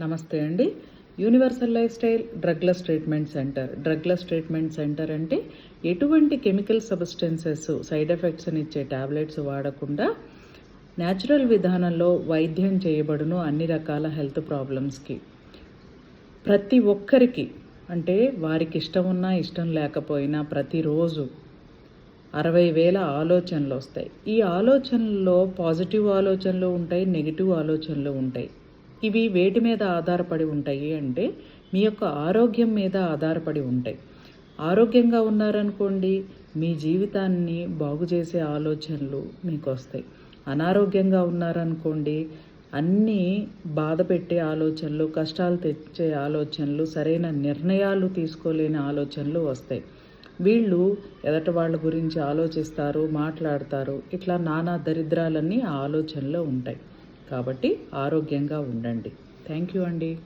నమస్తే అండి. Universal lifestyle drugless treatment centre drugless treatment centre అంటే ఎటువంటి కెమికల్ సబ్స్టెన్సెస్ సైడ్ ఎఫెక్ట్స్ని ఇచ్చే టాబ్లెట్స్ వాడకుండా న్యాచురల్ విధానంలో వైద్యం చేయబడును అన్ని రకాల హెల్త్ ప్రాబ్లమ్స్కి. ప్రతి ఒక్కరికి అంటే వారికి ఇష్టం ఉన్నా ఇష్టం లేకపోయినా ప్రతిరోజు అరవై వేల ఆలోచనలు వస్తాయి. ఈ ఆలోచనల్లో పాజిటివ్ ఆలోచనలు ఉంటాయి నెగిటివ్ ఆలోచనలు ఉంటాయి. ఇవి వేటి మీద ఆధారపడి ఉంటాయి అంటే మీ యొక్క ఆరోగ్యం మీద ఆధారపడి ఉంటాయి. ఆరోగ్యంగా ఉన్నారనుకోండి మీ జీవితాన్ని బాగు చేసే ఆలోచనలు మీకు వస్తాయి. అనారోగ్యంగా ఉన్నారనుకోండి అన్నీ బాధ పెట్టే ఆలోచనలు కష్టాలు తెచ్చే ఆలోచనలు సరైన నిర్ణయాలు తీసుకోలేని ఆలోచనలు వస్తాయి. వీళ్ళు ఎదట వాళ్ళ గురించి ఆలోచిస్తారు మాట్లాడతారు ఇట్లా నానా దరిద్రాలన్నీ ఆ ఆలోచనలో ఉంటాయి. కాబట్టి ఆరోగ్యంగా ఉండండి. థ్యాంక్ యూ అండి.